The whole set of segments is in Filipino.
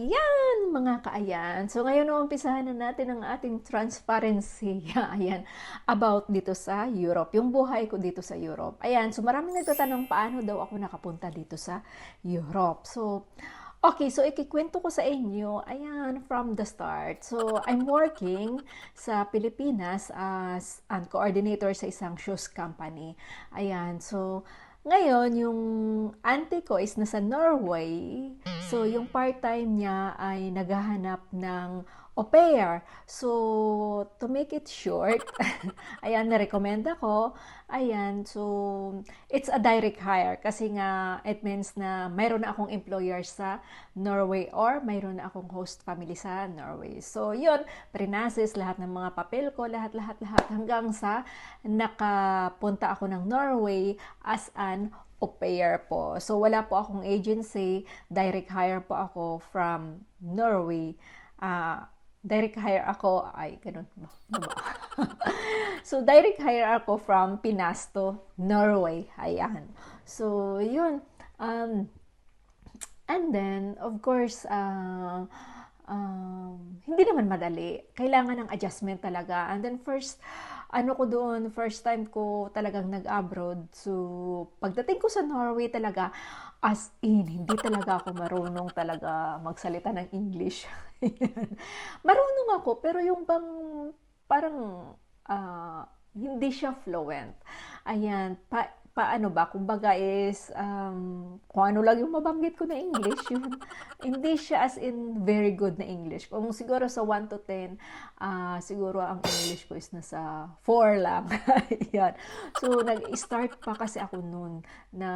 Yan, mga kaayan. So, ngayon umpisahan na natin ang ating transparency. Ayan, about dito sa Europe. Yung buhay ko dito sa Europe. Ayan, so maraming nagtatanong paano daw ako nakapunta dito sa Europe. So, okay, so ikikwento ko sa inyo, ayan, from the start. So, I'm working sa Pilipinas as an coordinator sa isang shoes company. Ayan, so, ngayon, yung auntie ko is nasa Norway. So, yung part-time niya ay naghahanap ng au pair. So, to make it short, ayan, na-recommend ako. Ayan, so, it's a direct hire kasi nga it means na mayroon na akong employer sa Norway or mayroon na akong host family sa Norway. So, yun, prinasis lahat ng mga papel ko, lahat, lahat, lahat, hanggang sa nakapunta ako ng Norway as an au pair po. So, wala po akong agency, direct hire po ako from Norway. Uh, direct hire ako, ay, ganun ba? Diba? so, direct hire ako from Pinas to Norway. Ayan. So, yun. Um, and then, of course, uh, um, hindi naman madali. Kailangan ng adjustment talaga. And then, first, ano ko doon, first time ko talagang nag-abroad. So, pagdating ko sa Norway talaga, as in, hindi talaga ako marunong talaga magsalita ng English. Marunong ako, pero yung bang parang uh, hindi siya fluent. Ayan, pa, paano ba? Kumbaga is, um, kung ano lang yung mabanggit ko na English, yun, hindi siya as in very good na English. Kung siguro sa 1 to 10, uh, siguro ang English ko is nasa 4 lang. Ayan. So, nag-start pa kasi ako noon na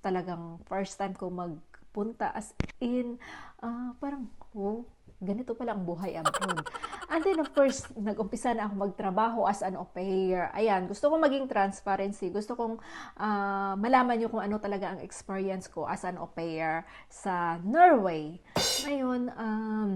talagang first time ko magpunta as in, uh, parang, oh, ganito pala ang buhay abroad. And then of course, nag-umpisa na ako magtrabaho as an au pair. Ayan, gusto kong maging transparency. Gusto kong uh, malaman nyo kung ano talaga ang experience ko as an au pair sa Norway. Ngayon, um,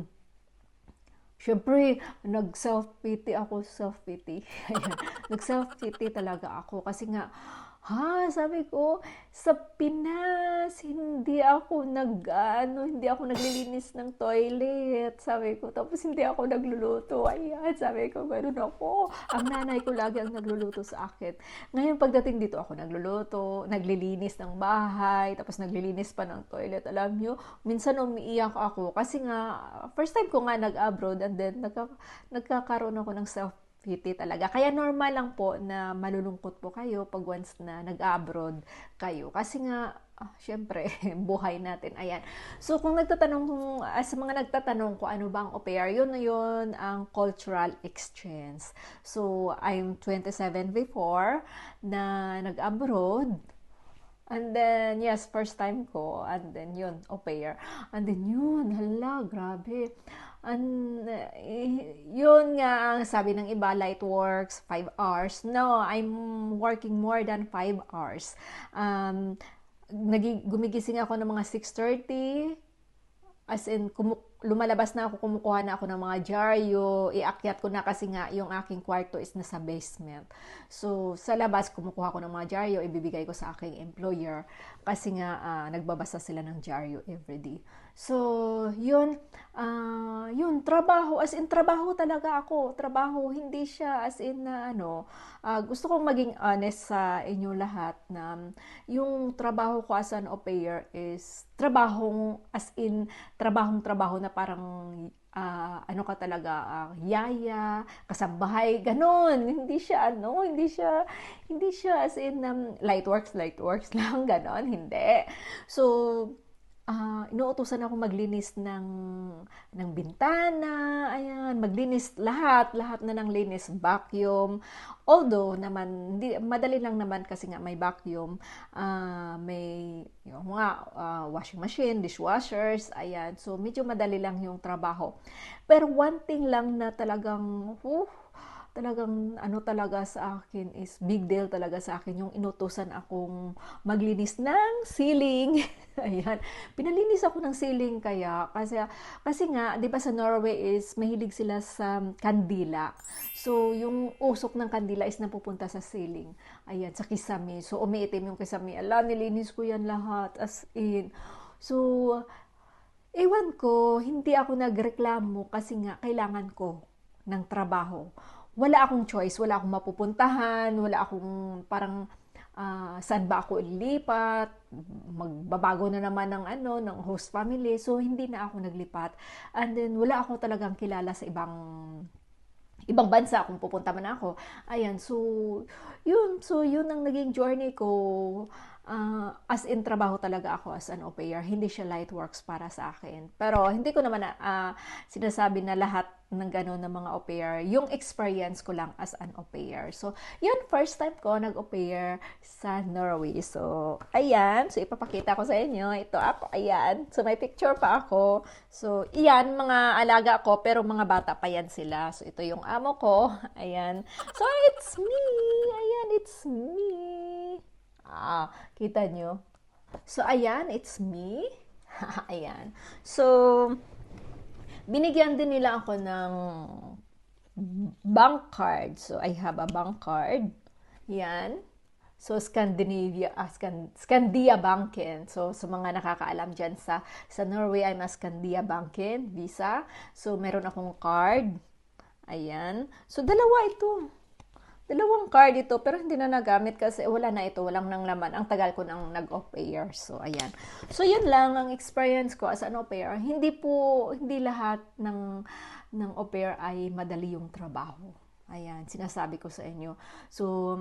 Siyempre, nag-self-pity ako, self-pity. nag-self-pity talaga ako kasi nga, Ha, sabi ko, sa Pinas, hindi ako nag, ano, hindi ako naglilinis ng toilet. Sabi ko, tapos hindi ako nagluluto. Ayan, sabi ko, ganoon ako. Ang nanay ko lagi ang nagluluto sa akin. Ngayon, pagdating dito, ako nagluluto, naglilinis ng bahay, tapos naglilinis pa ng toilet. Alam nyo, minsan umiiyak ako. Kasi nga, first time ko nga nag-abroad and then nagka, nagkakaroon ako ng self pity talaga. Kaya normal lang po na malulungkot po kayo pag once na nag-abroad kayo. Kasi nga, ah, syempre, buhay natin. Ayan. So, kung nagtatanong, uh, sa mga nagtatanong kung ano ba ang au pair, yun na yun ang cultural exchange. So, I'm 27 before na nag-abroad. And then, yes, first time ko. And then, yun, au pair. And then, yun, hala, grabe And, yun nga sabi ng iba, light works 5 hours. No, I'm working more than 5 hours. Um, nagig- gumigising ako ng mga 6.30, as in, kumuk- lumalabas na ako, kumukuha na ako ng mga dyaryo, iakyat ko na kasi nga yung aking kwarto is nasa basement. So, sa labas, kumukuha ko ng mga dyaryo, ibibigay ko sa aking employer kasi nga uh, nagbabasa sila ng dyaryo everyday. So, yun, uh, yun, trabaho, as in trabaho talaga ako. Trabaho, hindi siya as in na ano, uh, gusto kong maging honest sa inyo lahat na yung trabaho ko as an au pair is trabahong, as in, trabahong trabaho na parang uh, ano ka talaga, uh, yaya, kasambahay, ganun. Hindi siya, ano, hindi siya, hindi siya as in um, light works, light works lang, ganon, hindi. So, uh, inuutosan ako maglinis ng ng bintana, ayan, maglinis lahat, lahat na ng linis, vacuum. Although naman hindi madali lang naman kasi nga may vacuum, uh, may yung mga uh, washing machine, dishwashers, ayan. So medyo madali lang yung trabaho. Pero one thing lang na talagang uh, talagang ano talaga sa akin is big deal talaga sa akin yung inutusan akong maglinis ng ceiling. Ayan. Pinalinis ako ng ceiling kaya kasi kasi nga 'di ba sa Norway is mahilig sila sa kandila. So yung usok ng kandila is napupunta sa ceiling. Ayan, sa kisame. So umiitim yung kisame. Ala, nilinis ko yan lahat as in. So Ewan ko, hindi ako nagreklamo kasi nga kailangan ko ng trabaho. Wala akong choice, wala akong mapupuntahan, wala akong parang ah, saan ba ako ilipat, magbabago na naman ng ano, ng host family. So hindi na ako naglipat. And then wala ako talagang kilala sa ibang ibang bansa kung pupunta man ako. Ayan, so yun, so yun ang naging journey ko. Ah, as in trabaho talaga ako as an au pair. Hindi siya light works para sa akin. Pero hindi ko naman na, ah, sinasabi na lahat ng gano'n ng mga au pair. Yung experience ko lang as an au pair. So, yun, first time ko nag-au pair sa Norway. So, ayan. So, ipapakita ko sa inyo. Ito ako, ayan. So, may picture pa ako. So, iyan, mga alaga ko, pero mga bata pa yan sila. So, ito yung amo ko. Ayan. So, it's me. Ayan, it's me. Ah, kita nyo? So, ayan, it's me. ayan. So, binigyan din nila ako ng bank card. So, I have a bank card. Yan. So, Scandinavia, ah, Scan, Scandia Banken. So, sa mga nakakaalam dyan sa, sa Norway, I'm a Scandia Banken visa. So, meron akong card. Ayan. So, dalawa ito. Dalawang card ito, pero hindi na nagamit kasi wala na ito, walang nang laman. Ang tagal ko nang nag-au pair. So, ayan. So, yun lang ang experience ko as an au pair. Hindi po, hindi lahat ng, ng au pair ay madali yung trabaho. Ayan, sinasabi ko sa inyo. So,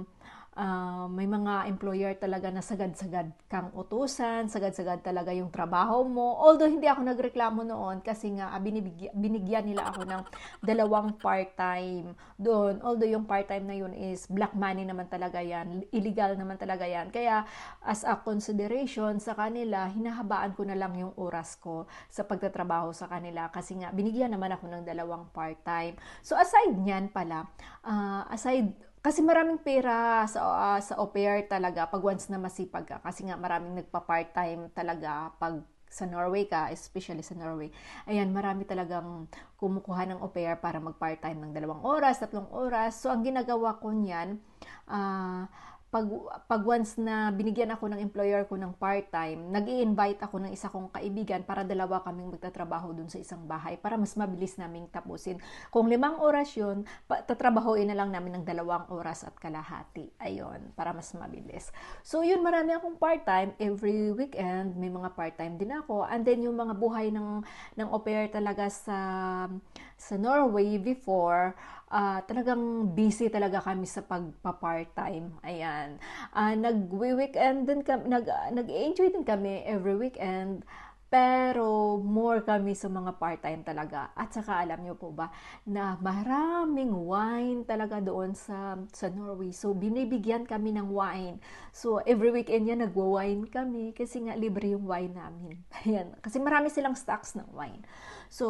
ah, may mga employer talaga na sagad-sagad kang utusan, sagad-sagad talaga yung trabaho mo. Although hindi ako nagreklamo noon kasi nga ah, binibigyan, binigyan nila ako ng dalawang part-time doon. Although yung part-time na yun is black money naman talaga yan, illegal naman talaga yan. Kaya as a consideration sa kanila, hinahabaan ko na lang yung oras ko sa pagtatrabaho sa kanila kasi nga binigyan naman ako ng dalawang part-time. So aside niyan pala, ah, aside kasi maraming pera sa ah, sa au talaga pag once na masipag ka kasi nga maraming nagpa-part-time talaga pag sa Norway ka, especially sa Norway. Ayan, marami talagang kumukuha ng au para mag-part-time ng dalawang oras, tatlong oras. So, ang ginagawa ko niyan, ah, pag, pag once na binigyan ako ng employer ko ng part-time, nag invite ako ng isa kong kaibigan para dalawa kaming magtatrabaho dun sa isang bahay para mas mabilis naming tapusin. Kung limang oras yun, tatrabahoin na lang namin ng dalawang oras at kalahati. Ayun, para mas mabilis. So yun, marami akong part-time. Every weekend, may mga part-time din ako. And then yung mga buhay ng, ng au pair talaga sa, sa Norway before, ah, talagang busy talaga kami sa pagpa-part-time. Ayan. Ah, nag-weekend din kami, nag, nag-enjoy din kami every weekend. Pero more kami sa mga part-time talaga. At saka alam niyo po ba na maraming wine talaga doon sa sa Norway. So binibigyan kami ng wine. So every weekend yan nagwa-wine kami kasi nga libre yung wine namin. Ayan. Kasi marami silang stocks ng wine. So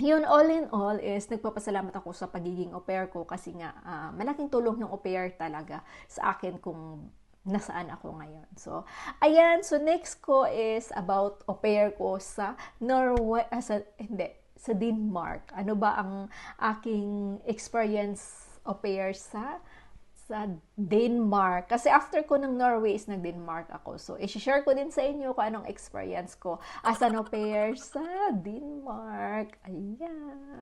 yun, all in all is nagpapasalamat ako sa pagiging au pair ko kasi nga ah, malaking tulong yung au pair talaga sa akin kung nasaan ako ngayon. So, ayan. So, next ko is about au pair ko sa Norway, ah, sa, hindi, sa Denmark. Ano ba ang aking experience au pair sa sa Denmark. Kasi after ko ng Norway is nag-Denmark ako. So, i-share ko din sa inyo kung anong experience ko as an au pair sa Denmark. Ayan.